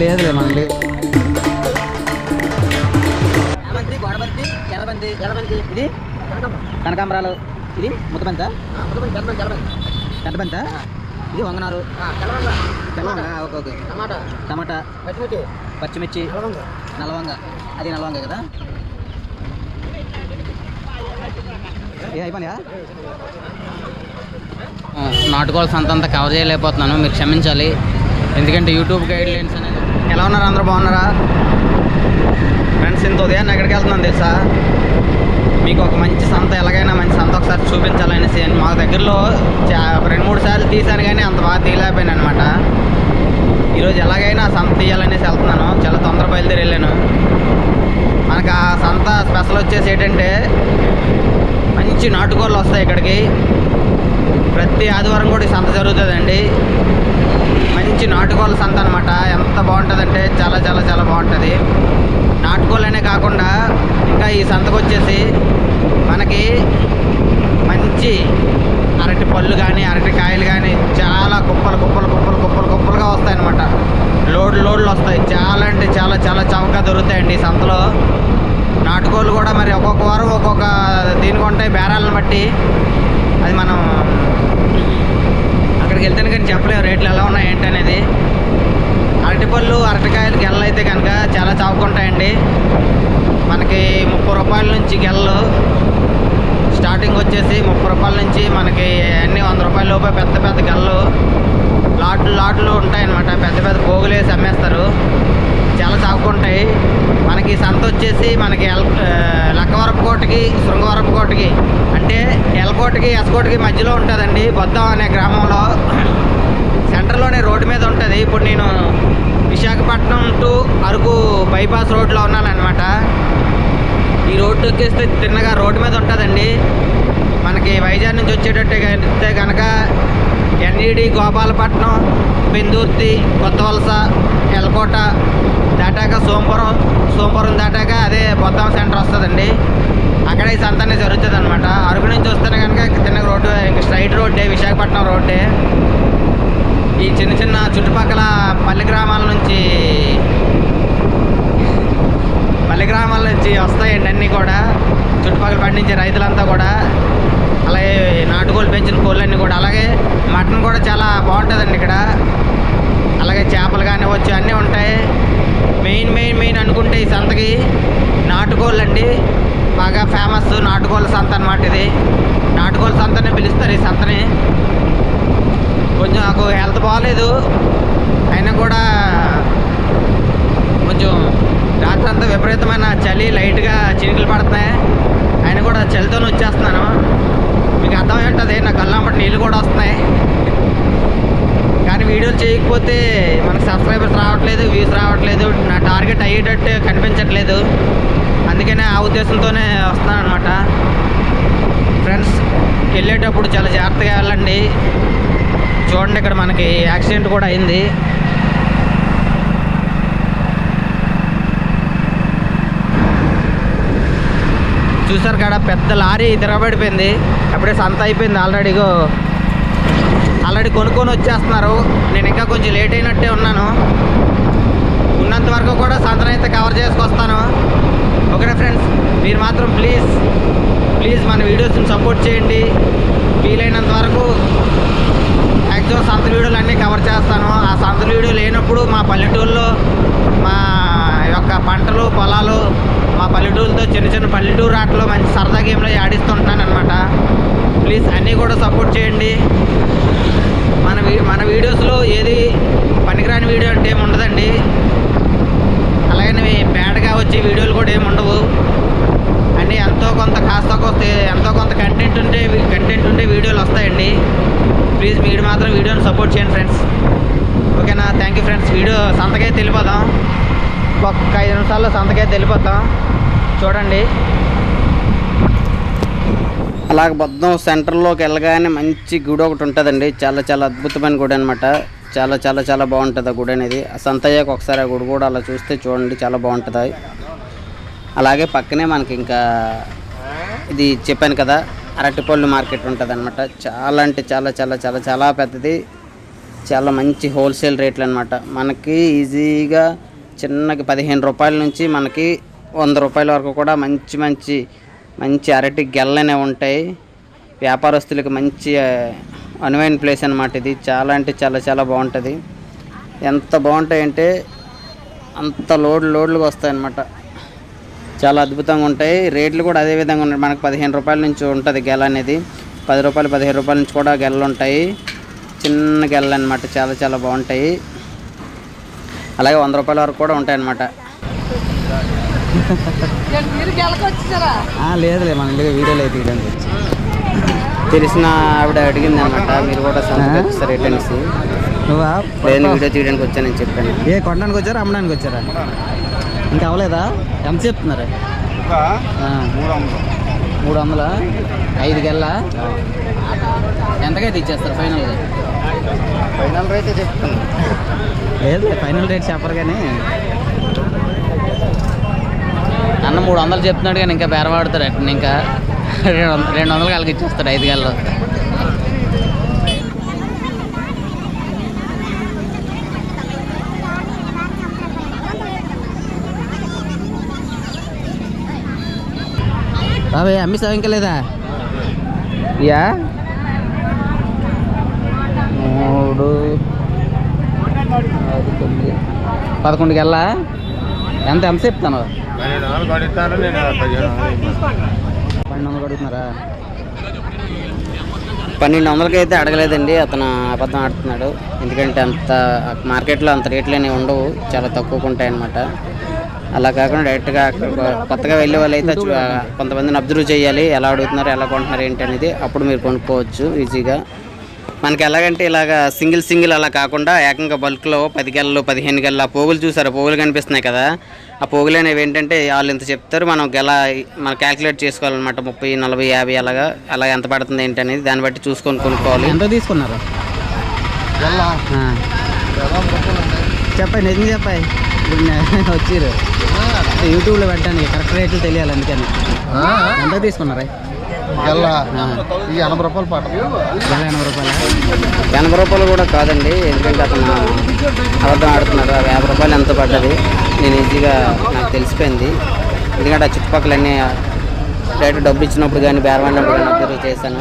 లేదులే మనకి. ఇది కనకాంబరాలు. ఇది ముద్దబంత పెద్దబంత ఇది వంగనారు. Okay okay. టమాటా. టమాటా పచ్చిమిర్చి. పచ్చిమిర్చి నలవంగ అది నలవంగ కదా? ఏ అయిపోయా కవర్ చేయలేకపోతున్నాను. మీరు క్షమించాలి. ఎందుకంటే యూట్యూబ్ గైడ్ లైన్స్ అనేది ఎలా ఉన్నారు? అందరూ బాగున్నారా? ఫ్రెండ్స్ ఇంత ఉదయాన్నే ఎక్కడికి వెళ్తున్నాను తెలుసా? మీకు ఒక మంచి సంత ఎలాగైనా మంచి సంత ఒకసారి చూపించాలనేసి మా దగ్గరలో చా ఒక రెండు మూడు సార్లు తీశాను కానీ అంత బాగా తీయలేకపోయాను అనమాట ఈరోజు ఎలాగైనా ఆ సంత తీయాలనేసి వెళ్తున్నాను. చాలా తొందర బయలుదేరి వెళ్ళాను. మనకు ఆ సంత స్పెషల్ వచ్చేసి ఏంటంటే మంచి నాటుకోళ్ళు వస్తాయి ఇక్కడికి. ప్రతి ఆదివారం కూడా ఈ సంత జరుగుతుందండి. మంచి నాటుకోళ్ళ సంత అనమాట ఎంత బాగుంటుందంటే చాలా చాలా చాలా బాగుంటుంది. నాటుకోళ్ళనే కాకుండా ఇంకా ఈ సంతకు వచ్చేసి మనకి మంచి అరటి పళ్ళు కానీ అరటి కాయలు కానీ చాలా కుప్పలు కుప్పలు కుప్పలు కుప్పలు కుప్పలుగా వస్తాయన్నమాట లోడ్ లోడ్లు లోడ్లు వస్తాయి. చాలా అంటే చాలా చాలా చవకగా దొరుకుతాయండి ఈ సంతలో. నాటుకోళ్ళు కూడా మరి ఒక్కొక్క వారం ఒక్కొక్క దీనికి ఉంటాయి బేరాలను బట్టి అది మనం అక్కడికి వెళ్తేనే కానీ చెప్పలేము రేట్లు ఎలా ఉన్నాయి ఏంటి అనేది అరటిపళ్ళు అరటికాయలు గెల్లలు అయితే కనుక చాలా చావుకుంటాయండి. మనకి ముప్పై రూపాయల నుంచి గెలలు స్టార్టింగ్ వచ్చేసి ముప్పై రూపాయల నుంచి మనకి అన్ని వంద రూపాయల లోపే పెద్ద పెద్ద గెల్లలు లాట్లు లాట్లు ఉంటాయన్నమాట. పెద్ద పెద్ద పోగులు వేసి అమ్మేస్తారు. చాలా చావుకుంటాయి. మనకి సంత వచ్చేసి మనకి ఎల్ లక్కవరపుకోటకి కోటకి కోటకి అంటే ఎల్కోటకి ఎస్కోటకి మధ్యలో ఉంటుందండి. బొద్దం అనే గ్రామంలో సెంటర్లోనే రోడ్డు మీద ఉంటుంది. ఇప్పుడు నేను విశాఖపట్నం టు అరకు బైపాస్ రోడ్లో ఉన్నానమాట ఈ రోడ్డు ఎక్కేస్తే తిన్నగా రోడ్డు మీద ఉంటుందండి. మనకి వైజాగ్ నుంచి వచ్చేటట్టే అయితే కనుక ఎన్ఈడి గోపాలపట్నం పెందుర్తి కొత్త వలస ఎలకోట దాటాక సోమపురం సోమపురం దాటాక అదే బొత్తం సెంటర్ వస్తుందండి. అక్కడ ఈ సంతానే జరుగుతుంది అనమాట అరకు నుంచి వస్తేనే కనుక తిన్నగా రోడ్డు ఇంకా స్ట్రైట్ రోడ్డే విశాఖపట్నం రోడ్డే. ఈ చిన్న చిన్న చుట్టుపక్కల పల్లె గ్రామాల నుంచి పల్లె గ్రామాల నుంచి వస్తాయండి అన్నీ కూడా. చుట్టుపక్కల పండించే రైతులంతా కూడా. అలాగే నాటుకోళ్ళు పెంచిన కోళ్ళన్నీ కూడా. అలాగే మటన్ కూడా చాలా బాగుంటుందండి ఇక్కడ. అలాగే చేపలు కానివ్వచ్చు అన్నీ ఉంటాయి. మెయిన్ మెయిన్ మెయిన్ అనుకుంటే ఈ సంతకి నాటుకోళ్ళు అండి బాగా ఫేమస్ నాటుకోళ్ళ సంత అనమాట ఇది. నాటుకోళ్ళ సంతనే పిలుస్తారు ఈ సంతని. కొంచెం నాకు హెల్త్ బాగాలేదు అయినా కూడా కొంచెం రాత్రి అంతా విపరీతమైన చలి లైట్గా చినుకులు పడుతున్నాయి. అయినా కూడా చలితో వచ్చేస్తున్నాను. మీకు అర్థమై ఉంటుంది నా కళ్ళంపటి నీళ్ళు కూడా వస్తున్నాయి. కానీ వీడియోలు చేయకపోతే మనకు సబ్స్క్రైబర్స్ రావట్లేదు వ్యూస్ రావట్లేదు నా టార్గెట్ అయ్యేటట్టు కనిపించట్లేదు. అందుకనే ఆ ఉద్దేశంతోనే వస్తున్నాను అనమాట ఫ్రెండ్స్ వెళ్ళేటప్పుడు చాలా జాగ్రత్తగా వెళ్ళండి. చూడండి ఇక్కడ మనకి యాక్సిడెంట్ కూడా అయింది. చూసారు కాడ పెద్ద లారీ తిరగబడిపోయింది. అప్పుడే సంత అయిపోయింది ఆల్రెడీగో ఆల్రెడీ కొనుక్కొని వచ్చేస్తున్నారు. నేను ఇంకా కొంచెం లేట్ అయినట్టే ఉన్నాను. ఉన్నంత వరకు కూడా సంతను అయితే కవర్ చేసుకొస్తాను. ఓకేనా ఫ్రెండ్స్ మీరు మాత్రం ప్లీజ్ ప్లీజ్ మన వీడియోస్ని సపోర్ట్ చేయండి. వీలైనంత వరకు మ్యాక్సిమం సంత వీడియోలు అన్నీ కవర్ చేస్తాను. ఆ సంత వీడియో లేనప్పుడు మా పల్లెటూరులో మా యొక్క పంటలు పొలాలు మా పల్లెటూరుతో చిన్న చిన్న పల్లెటూరు ఆటలు మంచి సరదా గేమ్లో ఆడిస్తుంటాను అనమాట ప్లీజ్ అన్నీ కూడా సపోర్ట్ చేయండి. మన మన వీడియోస్లో ఏది పనికిరాని వీడియో అంటే ఏమి ఉండదండి అలాగని బ్యాడ్గా వచ్చే వీడియోలు కూడా ఏమి ఉండవు అన్నీ ఎంతో కొంత కాస్త కొంత ఎంతో కొంత కంటెంట్ ఉంటే కంటెంట్ ఉంటే వీడియోలు వస్తాయండి ప్లీజ్ మీరు మాత్రం వీడియోని సపోర్ట్ చేయండి ఫ్రెండ్స్ ఓకేనా వీడు సంతకైతే వెళ్ళిపోతాం ఒక్క ఐదు నిమిషాల్లో సంతకైతే వెళ్ళిపోతాం చూడండి. అలాగ బద్దం సెంటర్లోకి వెళ్ళగానే మంచి గుడి ఒకటి ఉంటుందండి. చాలా చాలా అద్భుతమైన గుడి అనమాట చాలా చాలా చాలా బాగుంటుంది ఆ గుడి అనేది. సంతయ్యకు ఒకసారి ఆ గుడి కూడా అలా చూస్తే చూడండి చాలా బాగుంటుంది. అలాగే పక్కనే మనకి ఇంకా ఇది చెప్పాను కదా అరటిపళ్ళు మార్కెట్ ఉంటుంది అనమాట చాలా అంటే చాలా చాలా చాలా చాలా పెద్దది. చాలా మంచి హోల్సేల్ రేట్లు అనమాట మనకి ఈజీగా చిన్నకి పదిహేను రూపాయల నుంచి మనకి వంద రూపాయల వరకు కూడా మంచి మంచి మంచి అరటి గెల్లనే ఉంటాయి. వ్యాపారస్తులకు మంచి అనువైన ప్లేస్ అనమాట ఇది. చాలా అంటే చాలా చాలా బాగుంటుంది. ఎంత బాగుంటాయంటే అంత లోడ్ లోడ్లుగా వస్తాయి అన్నమాట. చాలా అద్భుతంగా ఉంటాయి. రేట్లు కూడా అదే విధంగా ఉన్నాయి. మనకు పదిహేను రూపాయల నుంచి ఉంటుంది గెల అనేది. పది రూపాయలు పదిహేను రూపాయల నుంచి కూడా గెలలు ఉంటాయి. చిన్న గెలలు అనమాట చాలా చాలా బాగుంటాయి. అలాగే వంద రూపాయల వరకు కూడా ఉంటాయి అన్నమాట మీరు గెలకొచ్చారా లేదులే మన ఇల్లు వీడియోలో అయితే తీయడానికి వచ్చి. తెలిసిన ఆవిడ అడిగింది అనమాట మీరు కూడా సంస్కరిస్తారు అనేసి నువ్వా? లేదని వీడియో తీయడానికి వచ్చానని చెప్పాను. ఏ కొనడానికి వచ్చారా అమ్మడానికి వచ్చారా? ఇంకా అవ్వలేదా? ఎంత చెప్తున్నారు? ఆ. మూడు వందల? ఐదు గెల్లా? ఎంతకైతే ఇచ్చేస్తారు ఫైనల్గా? ఫైనల్ రేటే చెప్తాను లేదు ఫైనల్ రేట్ చెప్పరు కానీ. అన్న మూడు వందలు చెప్తున్నాడు కానీ ఇంకా బేరవాడుతాడు అట్లా ఇంకా. రెండు వందలు రెండు వందలు కలిగి ఇచ్చేస్తాడు ఐదు గల్లో బాబాయ్ అమ్మిస్తావు ఇంకా లేదా? యా? మూడు ఐదు, తొమ్మిది పదకొండుకి వెళ్ళా? ఎంత ఎంత చెప్తాను పన్నెండు వందలు అడుగుతున్నారా? పన్నెండు వందలకి అయితే అడగలేదండి అతను అబద్ధం ఆడుతున్నాడు. ఎందుకంటే అంత మార్కెట్లో అంత రేట్లు అనేవి ఉండవు చాలా తక్కువగా ఉంటాయన్నమాట. అలా కాకుండా డైరెక్ట్గా అక్కడ కొత్తగా వెళ్ళే వాళ్ళు అయితే కొంతమందిని అబ్జర్వ్ చేయాలి ఎలా అడుగుతున్నారు ఎలా కొంటున్నారు ఏంటి అనేది అప్పుడు మీరు కొనుక్కోవచ్చు ఈజీగా. మనకి ఎలాగంటే ఇలాగ సింగిల్ సింగిల్ అలా కాకుండా ఏకంగా బల్క్లో పది గెలలు పదిహేను గెలలు ఆ పోగులు చూసారు పోగులు కనిపిస్తున్నాయి కదా. ఆ పోగులు అనేవి ఏంటంటే వాళ్ళు ఇంత చెప్తారు మనం గెల మనం క్యాలిక్యులేట్ చేసుకోవాలన్నమాట ముప్పై నలభై యాభై అలాగా అలా ఎంత పడుతుంది ఏంటి అనేది దాన్ని బట్టి చూసుకొని కొనుక్కోవాలి. ఎంత తీసుకున్నారు. చెప్పండి నిజం చెప్పాయి వచ్చిర్రు. యూట్యూబ్లో పెట్టడానికి కరెక్ట్ రేట్లు తెలియాలి అందుకని. ఎంత తీసుకున్నారా? గల్లా ఆ. ఈ ఎనభై రూపాయలు పాట. గెల ఎనభై రూపాయలు? ఎనభై రూపాయలు కూడా కాదండి ఎందుకంటే అతను అబద్ధం ఆడుతున్నాడు. ఆ యాభై రూపాయలు ఎంత పడ్డది నేను ఈజీగా నాకు తెలిసిపోయింది. ఎందుకంటే ఆ చుట్టుపక్కలన్నీ డైరెక్ట్ డబ్బు ఇచ్చినప్పుడు కానీ బేరమైనప్పుడు కానీ అబ్జర్వ్ చేశాను.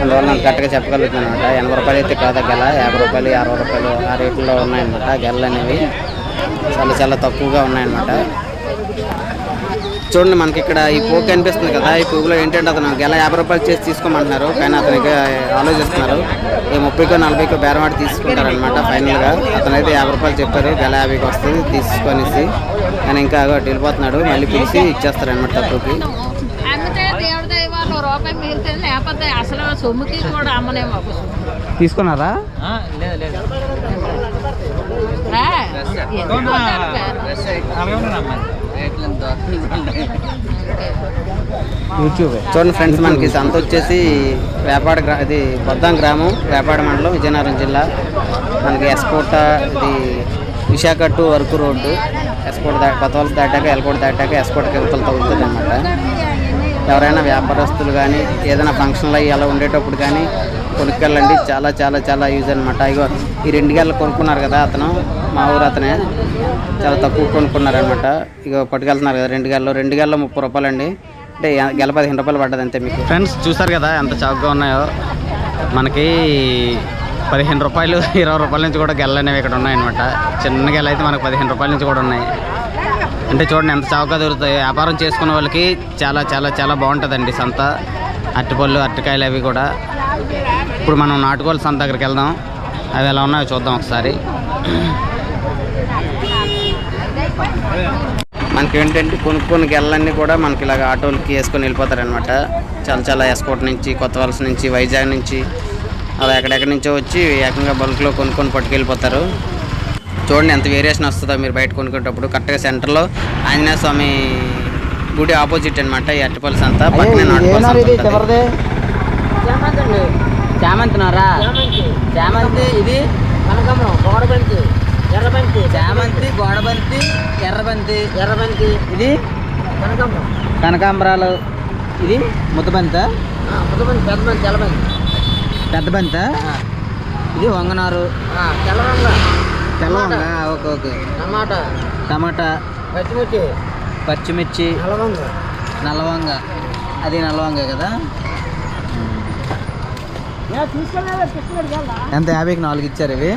అందువల్ల నాకు కరెక్ట్గా చెప్పగలుగుతున్నాను అనమాట. ఎనభై రూపాయలు అయితే కాదా గెల యాభై రూపాయలు అరవై రూపాయలు ఆ రేట్లో ఉన్నాయన్నమాట గెలలు అనేవి. చాలా చాలా తక్కువగా ఉన్నాయన్నమాట. చూడండి మనకి ఇక్కడ ఈ పోగు కనిపిస్తుంది కదా ఈ పోగులో ఏంటంటే అతను గెల యాభై రూపాయలు చేసి తీసుకోమంటున్నారు. కానీ అతనికి ఆలోచిస్తున్నారు. ఈ ముప్పైకో నలభైకో బేరమాడి తీసుకుంటారనమాట ఫైనల్గా. అతను అయితే యాభై రూపాయలు చెప్పారు గెల యాభైకి వస్తుంది తీసుకొనేసి. కానీ ఇంకా వెళ్ళిపోతున్నాడు మళ్ళీ పిలిచి ఇచ్చేస్తారనమాట తక్కువకి. తీసుకున్నారా? లేదు లేదు ఆ, ఎందుకు పోతారు బేరం? యూట్యూబ్ చూడండి ఫ్రెండ్స్ మనకి సంత వచ్చేసి వేపాడ గ్రా ఇది బొద్దాం గ్రామం వేపాడ మండలం విజయనగరం జిల్లా. మనకి ఎస్కోట ఇది విశాఖ టు వరకు రోడ్డు. ఎస్కోట దా కొత్తవలస దాటాక ఎల్కోట దాటాక ఎస్కోటకి యువతలు తగ్గుతుంది అనమాట ఎవరైనా వ్యాపారస్తులు కానీ ఏదైనా ఫంక్షన్లు అయ్యి అలా ఉండేటప్పుడు కానీ కొనుక్కెళ్ళండి. చాలా చాలా చాలా యూజ్ అనమాట ఇగో ఈ రెండు గేళ్ళు కొనుక్కున్నారు కదా అతను మా ఊరు అతనే. చాలా తక్కువ కొనుక్కున్నారనమాట. ఇగో పట్టుకెళ్తున్నారు కదా రెండు గేళ్ళు రెండు గేళ్ళు ముప్పై రూపాయలు అండి అంటే గెల పదిహేను రూపాయలు పడ్డది అంతే మీకు. ఫ్రెండ్స్ చూసారు కదా ఎంత చౌకగా ఉన్నాయో? మనకి పదిహేను రూపాయలు ఇరవై రూపాయల నుంచి కూడా గెలలు అనేవి ఇక్కడ ఉన్నాయన్నమాట. చిన్న గెల అయితే మనకు పదిహేను రూపాయల నుంచి కూడా ఉన్నాయి. అంటే చూడండి ఎంత చౌకగా దొరుకుతాయి. వ్యాపారం చేసుకునే వాళ్ళకి చాలా చాలా చాలా బాగుంటుందండి సంత. అరటిపళ్ళు అరటికాయలు అవి కూడా. ఇప్పుడు మనం నాటుకోళ్ళ సంత దగ్గరికి వెళ్దాం. అవి ఎలా ఉన్నాయో చూద్దాం ఒకసారి. మనకి ఏంటంటే కొనుక్కొని గెలలన్నీ కూడా మనకి ఇలాగ ఆటోలకి వేసుకొని వెళ్ళిపోతారనమాట చాలా చాలా ఎస్కోట్ నుంచి కొత్త వలస నుంచి వైజాగ్ నుంచి అలా ఎక్కడెక్కడి నుంచో వచ్చి ఏకంగా బల్క్లో కొనుక్కొని పట్టుకెళ్ళిపోతారు. చూడండి ఎంత వేరియేషన్ వస్తుందో మీరు బయట కొనుక్కునేటప్పుడు. కరెక్ట్గా సెంటర్లో ఆంజనేయ స్వామి గుడి ఆపోజిట్ అనమాట ఈ అట్టిపల్లి సంత పక్కనే నాటుకోవాల్సి ఉంటుంది. చామంతి. నారా చామంతి ఇది? చామంతి గోడబంతి ఎర్రబంతి. ఎర్రబంతి. ఇది? కనకాంబరాలు. ఇది ముద్దబంత? పెద్ద మంది తెల్లబంది పెద్ద బంత ఇది వంగనారు. తెల్లరంగ తెల్ల వంగ ఓకే ఓకే. టమాటా. టమాటా. పచ్చిమిర్చి. పచ్చిమిర్చి. నల్లవంగ. నల్లవంగ. అది నల్లవంగ కదా? ఎంత? యాభైకి నాలుగు ఇచ్చారు ఇవి.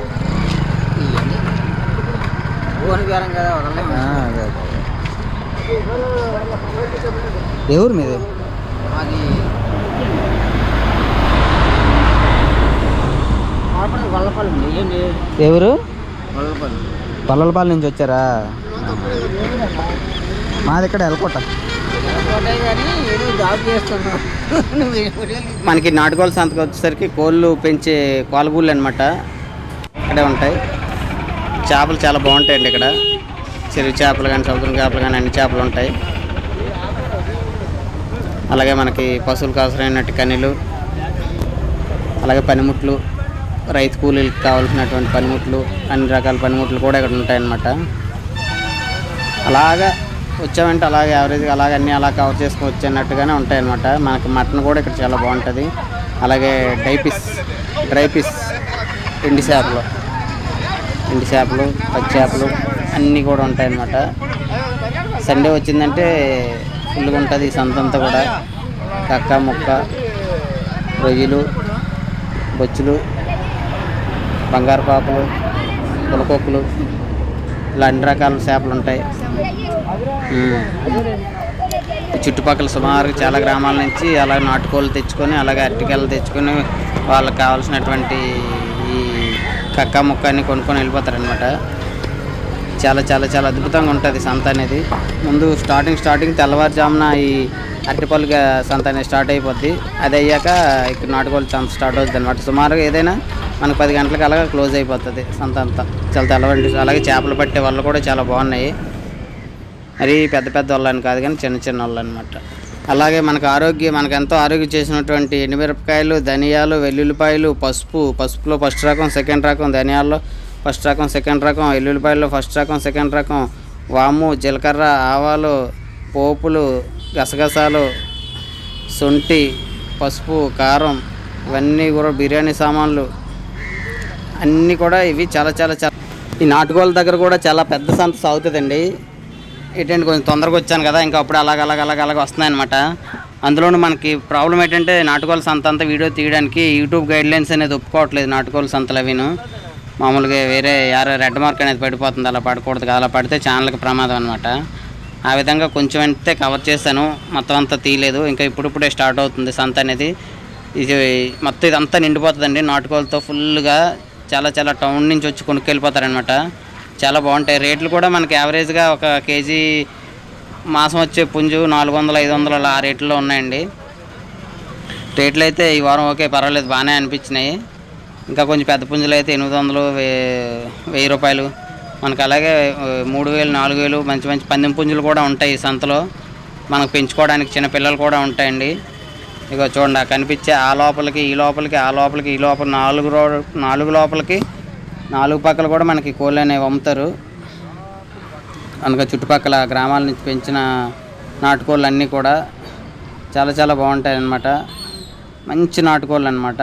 ఊరు మీది? గొల్లపల్లి పల్లలపాలెం నుంచి వచ్చారా? మాది ఇక్కడ ఎలకోట. కానీ ఏదో జాబ్ చేస్తున్నావు నువ్వు మనకి నాటుకోళ్ళ సంతకు వచ్చేసరికి కోళ్ళు పెంచే కోలగూళ్ళు అనమాట ఇక్కడే ఉంటాయి. చేపలు చాలా బాగుంటాయండి ఇక్కడ. చెరువు చేపలు కానీ సముద్రం చేపలు కానీ అన్ని చేపలు ఉంటాయి. అలాగే మనకి పశువులకు అవసరమైనట్టు కనీలు అలాగే పనిముట్లు రైతు కూలీలకు కావాల్సినటువంటి పనిముట్లు అన్ని రకాల పనిముట్లు కూడా ఇక్కడ ఉంటాయన్నమాట. అలాగా వచ్చామంటే అలాగే యావరేజ్గా అలాగే అన్నీ అలా కవర్ చేసుకొని వచ్చేటట్టుగానే ఉంటాయన్నమాట. మనకి మటన్ కూడా ఇక్కడ చాలా బాగుంటుంది. అలాగే డైపిస్ డ్రై పీస్ ఎండి చేపలు ఎండి చేపలు పచ్చి చేపలు అన్నీ కూడా ఉంటాయన్నమాట. సండే వచ్చిందంటే ఫుల్గా ఉంటుంది ఈ కూడా. కక్క ముక్క రొయ్యలు బొచ్చులు బంగారు పాపలు పులకొక్కులు ఇలా అన్ని రకాల చేపలు ఉంటాయి. చుట్టుపక్కల సుమారు చాలా గ్రామాల నుంచి అలా నాటుకోళ్ళు తెచ్చుకొని అలాగే అరటికాయలు తెచ్చుకొని వాళ్ళకి కావాల్సినటువంటి ఈ కక్క ముక్క అన్ని కొనుక్కొని వెళ్ళిపోతారనమాట చాలా చాలా చాలా అద్భుతంగా ఉంటుంది సంత అనేది. ముందు స్టార్టింగ్ స్టార్టింగ్ తెల్లవారుజామున ఈ అరటిపళ్ళు సంత అనేది స్టార్ట్ అయిపోద్ది. అది అయ్యాక ఇక్కడ నాటుకోళ్ళు సంత స్టార్ట్ అవుతుంది అనమాట సుమారుగా ఏదైనా మనకు పది గంటలకు అలాగా క్లోజ్ అయిపోతుంది సంత అంతా. చాలా తెల్లవారి అలాగే చేపలు పట్టే వాళ్ళు కూడా చాలా బాగున్నాయి. మరి పెద్ద పెద్ద వాళ్ళని కాదు కానీ చిన్న చిన్న వాళ్ళు అనమాట అలాగే మనకు ఆరోగ్యం మనకు ఎంతో ఆరోగ్యం చేసినటువంటి ఎండుమిరపకాయలు ధనియాలు వెల్లుల్లిపాయలు పసుపు పసుపులో ఫస్ట్ రకం సెకండ్ రకం ధనియాల్లో ఫస్ట్ రకం సెకండ్ రకం వెల్లుల్లిపాయల్లో ఫస్ట్ రకం సెకండ్ రకం వాము జీలకర్ర ఆవాలు పోపులు గసగసాలు శొంఠి పసుపు కారం ఇవన్నీ కూడా బిర్యానీ సామాన్లు. అన్నీ కూడా ఇవి చాలా చాలా చాలా. ఈ నాటుకోళ్ళ దగ్గర కూడా చాలా పెద్ద సంత సాగుతుందండి. ఏంటంటే కొంచెం తొందరగా వచ్చాను కదా ఇంకా అప్పుడు అలాగ అలాగ అలాగ అలాగ వస్తున్నాయి అనమాట అందులోనూ మనకి ప్రాబ్లం ఏంటంటే నాటుకోళ్ళ సంత అంతా వీడియో తీయడానికి యూట్యూబ్ గైడ్లైన్స్ అనేది ఒప్పుకోవట్లేదు నాటుకోళ్ళ సంతలు అవిను. మామూలుగా వేరే యారో రెడ్ మార్క్ అనేది పడిపోతుంది అలా పడకూడదు కదా అలా పడితే ఛానల్కి ప్రమాదం అనమాట ఆ విధంగా కొంచెం అయితే కవర్ చేశాను మొత్తం అంతా తీయలేదు ఇంకా ఇప్పుడిప్పుడే స్టార్ట్ అవుతుంది సంత అనేది. ఇది మొత్తం ఇదంతా నిండిపోతుందండి నాటుకోలతో ఫుల్గా చాలా చాలా టౌన్ నుంచి వచ్చి కొనుక్కెళ్ళిపోతారనమాట చాలా బాగుంటాయి. రేట్లు కూడా మనకి యావరేజ్గా ఒక కేజీ మాసం వచ్చే పుంజు నాలుగు వందలు ఐదు వందలు అలా ఆ రేట్లో ఉన్నాయండి. రేట్లు అయితే ఈ వారం ఓకే పర్వాలేదు బాగానే అనిపించినాయి. ఇంకా కొంచెం పెద్ద పుంజులు అయితే ఎనిమిది వందలు వెయ్యి రూపాయలు. మనకు అలాగే మూడు వేలు నాలుగు వేలు మంచి మంచి పందెం పుంజులు కూడా ఉంటాయి ఈ సంతలో. మనకు పెంచుకోవడానికి చిన్న పిల్లలు కూడా ఉంటాయండి. ఇక చూడండి కనిపించే ఆ లోపలికి ఈ లోపలికి ఆ లోపలికి ఈ లోపల నాలుగు రో నాలుగు లోపలికి నాలుగు పక్కల కూడా మనకి కోళ్ళు అనేవి అమ్ముతారు. కనుక చుట్టుపక్కల గ్రామాల నుంచి పెంచిన నాటుకోళ్ళు అన్నీ కూడా చాలా చాలా బాగుంటాయి అన్నమాట మంచి నాటుకోళ్ళు అనమాట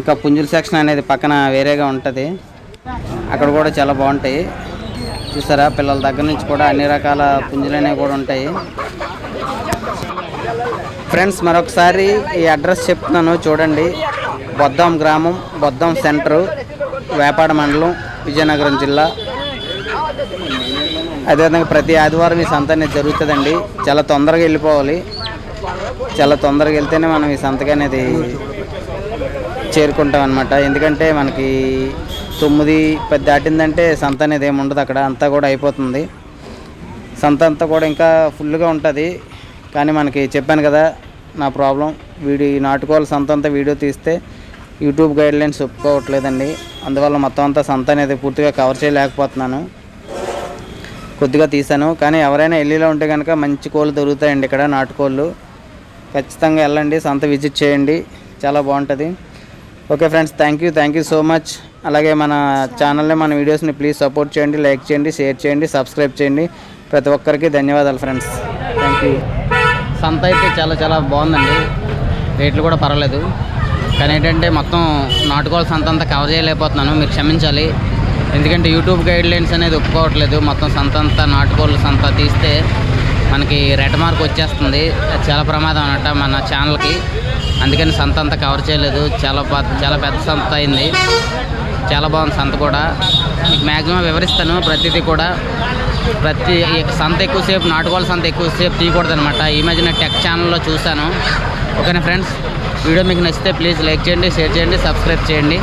ఇంకా పుంజుల సెక్షన్ అనేది పక్కన వేరేగా ఉంటుంది. అక్కడ కూడా చాలా బాగుంటాయి. చూసారా పిల్లల దగ్గర నుంచి కూడా అన్ని రకాల పుంజులు అనేవి కూడా ఉంటాయి. ఫ్రెండ్స్ మరొకసారి ఈ అడ్రస్ చెప్తున్నాను. చూడండి బొద్దాం గ్రామం బొద్దాం సెంటరు. వేపాడ మండలం విజయనగరం జిల్లా. అదేవిధంగా ప్రతి ఆదివారం ఈ సంత అనేది జరుగుతుందండి. చాలా తొందరగా వెళ్ళిపోవాలి. చాలా తొందరగా వెళ్తేనే మనం ఈ సంతకి అనేది చేరుకుంటాం అనమాట ఎందుకంటే మనకి తొమ్మిది పది దాటిందంటే సంత అనేది ఏమి ఉండదు అక్కడ. అంతా కూడా అయిపోతుంది. సంత అంతా కూడా ఇంకా ఫుల్గా ఉంటుంది. కానీ మనకి చెప్పాను కదా నా ప్రాబ్లం. వీడి నాటుకోవాలి సంత అంతా వీడియో తీస్తే యూట్యూబ్ గైడ్లైన్స్ ఒప్పుకోవట్లేదండి. అందువల్ల మొత్తం అంతా సంత అనేది పూర్తిగా కవర్ చేయలేకపోతున్నాను. కొద్దిగా తీశాను. కానీ ఎవరైనా ఎల్లీలో ఉంటే కనుక మంచి కోళ్ళు దొరుకుతాయండి ఇక్కడ నాటుకోళ్ళు. ఖచ్చితంగా వెళ్ళండి సంత విజిట్ చేయండి. చాలా బాగుంటుంది. Okay friends thank you thank you so much. అలాగే మన ఛానల్ని మన వీడియోస్ని ప్లీజ్ సపోర్ట్ చేయండి లైక్ చేయండి షేర్ చేయండి సబ్స్క్రైబ్ చేయండి. ప్రతి ఒక్కరికి ధన్యవాదాలు ఫ్రెండ్స్. Thank you. సంత అయితే చాలా చాలా బాగుందండి. రేట్లు కూడా పర్వాలేదు. కానీ ఏంటంటే మొత్తం నాటుకోవాల్సి సంత కవర్ చేయలేకపోతున్నాను. మీరు క్షమించాలి. ఎందుకంటే యూట్యూబ్ గైడ్ లైన్స్ అనేది ఒప్పుకోవట్లేదు. మొత్తం సంతంత నాటుకోళ్ళు సంత తీస్తే మనకి రెడ్ మార్క్ వచ్చేస్తుంది. అది చాలా ప్రమాదం అనమాట మన ఛానల్కి అందుకని సంత అంతా కవర్ చేయలేదు. చాలా చాలా పెద్ద సంత అయింది. చాలా బాగుంది సంత కూడా. మీకు మ్యాక్సిమం వివరిస్తాను. ప్రతిదీ కూడా. ప్రతి సంత ఎక్కువసేపు నాటుకోవాల సంత ఎక్కువసేపు తీయకూడదు అనమాట ఈ మధ్యన టెక్ ఛానల్లో చూశాను. ఓకేనా ఫ్రెండ్స్ వీడియో మీకు నచ్చితే ప్లీజ్ లైక్ చేయండి షేర్ చేయండి సబ్స్క్రైబ్ చేయండి.